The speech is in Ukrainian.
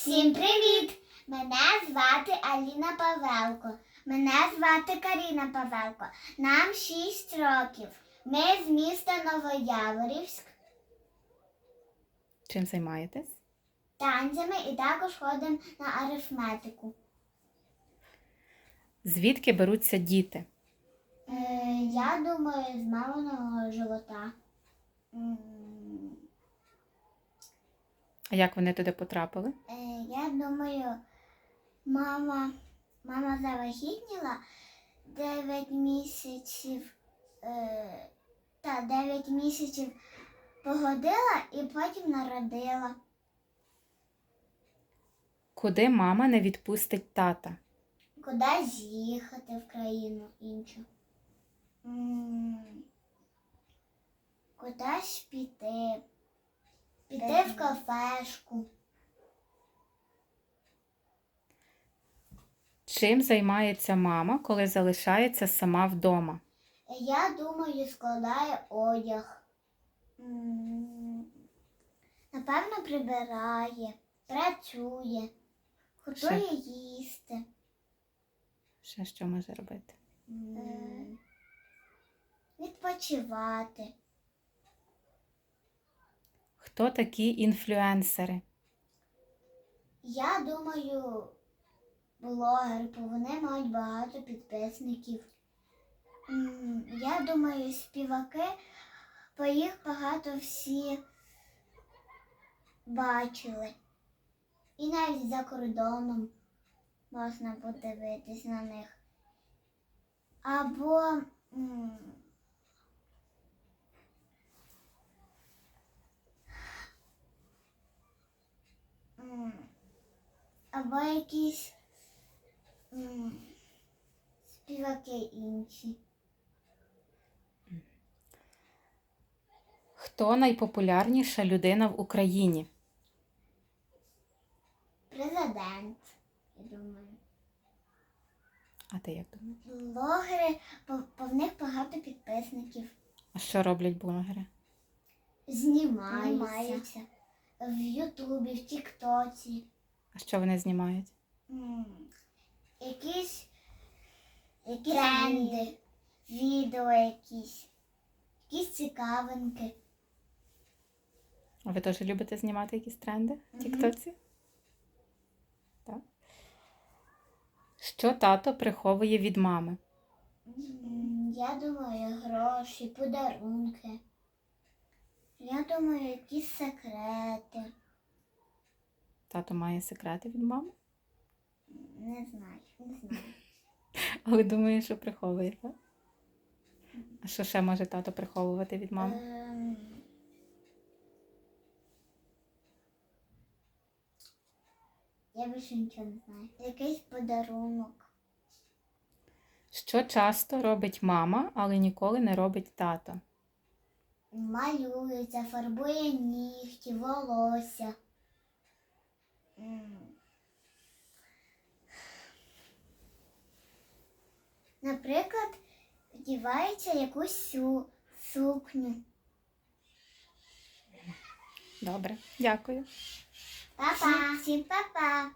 Всім привіт! Мене звати Аліна Павелко. Мене звати Каріна Павелко. Нам 6 років. Ми з міста Новояворівськ Чим займаєтесь? танцями і також ходимо на арифметику. Звідки беруться діти? Е, я думаю, з маминого живота. М, А як вони туди потрапили? Е, думаю, мама, мама завагітніла 9 місяців. Е, та 9 місяців погодила і потім народила. Куди мама не відпустить тата? Кудись їхати в країну іншу. Кудись піти. Піти в кафешку. Чим займається мама, коли залишається сама вдома? Я думаю, складає одяг. Напевно, прибирає, працює, готує їсти. Ще що може робити? Відпочивати. Хто такі інфлюенсери? Я думаю, блогери, бо вони мають багато підписників. Я думаю, співаки, бо їх багато всі бачили. І навіть за кордоном можна подивитись на них. Або або якісь співаки інші. Хто найпопулярніша людина в Україні? Президент, я думаю. А ти як думаєш? Блогери, по, по в них багато підписників. А що роблять блогери? Знімаються. В Ютубі, в Тіктоці. А що вони знімають? М, Якісь, якісь тренди, відео якісь, якісь цікавинки. А ви теж любите знімати якісь тренди в. Тіктоці? Так. Що тато приховує від мами? Я думаю, гроші, подарунки. Я думаю, якісь секрети. Тато має секрети від мами? Не знаю, не знаю. Але думаю, що приховує, так? А що ще може тато приховувати від мами? Ем, Я більше нічого не знаю. Якийсь подарунок. Що часто робить мама, але ніколи не робить тато? Малюється, фарбує нігті, волосся. М. Наприклад, вдівається якусь су- сукню. Добре, дякую. Па-па. Всім па-па.